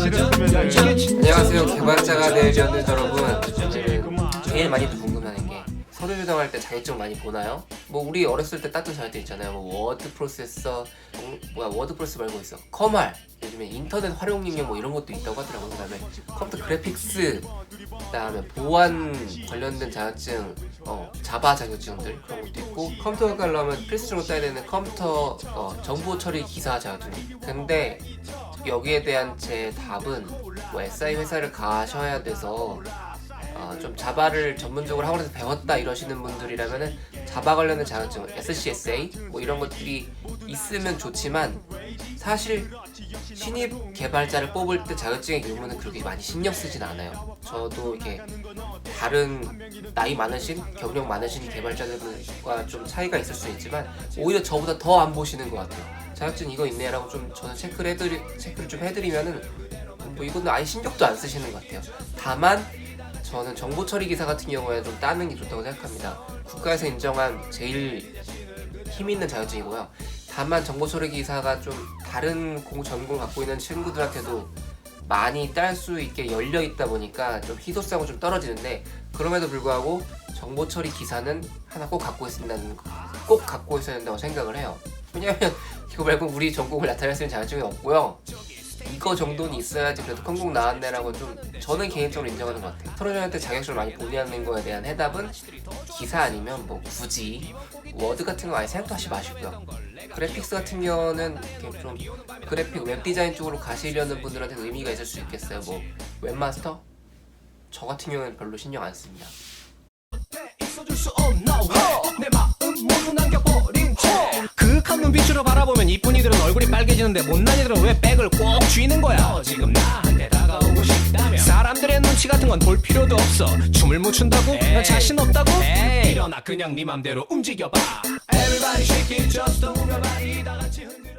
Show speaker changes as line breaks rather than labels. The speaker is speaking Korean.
싫었으면
안녕하세요 개발자가 되려는 여러분 저는 제일 많이 궁금해하는 게 서류 조정할 때 자격증 많이 보나요? 뭐 우리 어렸을 때 땄던 자격증 있잖아요 뭐 워드 프로세서 음, 뭐야 워드 프로세서 말고 있어 커말 요즘에 인터넷 활용 능력 뭐 이런 것도 있다고 하더라고요 그다음에 컴퓨터 그래픽스 그다음에 보안 관련된 자격증 어 자바 자격증들 그런 것도 있고 컴퓨터 학과를 하면 필수적으로 따야 되는 컴퓨터 어, 정보 처리 기사 자격증 근데 여기에 대한 제 답은 뭐 SI 회사를 가셔야 돼서 어, 좀 자바를 전문적으로 학원에서 배웠다 이러시는 분들이라면은 자바 관련된 자격증, SCSA 뭐 이런 것들이 있으면 좋지만 사실 신입 개발자를 뽑을 때 자격증의 유무는 그렇게 많이 신경 쓰진 않아요. 저도 이렇게 다른 나이 많으신 경력 많으신 개발자들과 좀 차이가 있을 수 있지만 오히려 저보다 더 안 보시는 것 같아요. 자격증 이거 있네라고 좀 저는 체크를 해드리 체크를 좀 해드리면은 뭐 이거는 아예 신경도 안 쓰시는 것 같아요. 다만 저는 정보 처리 기사 같은 경우에 좀 따는 게 좋다고 생각합니다. 국가에서 인정한 제일 힘 있는 자격증이고요. 다만 정보 처리 기사가 좀 다른 공 전공 갖고 있는 친구들한테도 많이 딸 수 있게 열려 있다 보니까 좀 희소성은 좀 떨어지는데 그럼에도 불구하고 정보 처리 기사는 하나 꼭 갖고 있는다는 꼭 갖고 있어야 된다고 생각을 해요. 왜냐하면 이거 말고 우리 전공을 나타낼 수 있는 자격증이 없고요. 이거 정도는 있어야지 그래도 컴공 나왔네라고 좀 저는 개인적으로 인정하는 것 같아요. 서로전한테 자격증을 많이 본의하는 거에 대한 해답은 기사 아니면 뭐 굳이 워드 같은 거 아예 생각도 하지 마시고요. 그래픽스 같은 경우는 좀 그래픽 웹 디자인 쪽으로 가시려는 분들한테 의미가 있을 수 있겠어요. 뭐 웹마스터? 저 같은 경우는 별로 신경 안 씁니다.
남겨버린 채 그윽한 눈빛으로 빨개지는데 못난 이들은 왜 백을 꼭 쥐는 거야? 너 지금 나한테 다가오고 싶다면 사람들의 눈치 같은 건 볼 필요도 없어. 춤을 못 춘다고? 너 자신 없다고? 일어나 그냥 네 맘대로 움직여봐. Everybody shake it just move your body. 다 같이 흔들어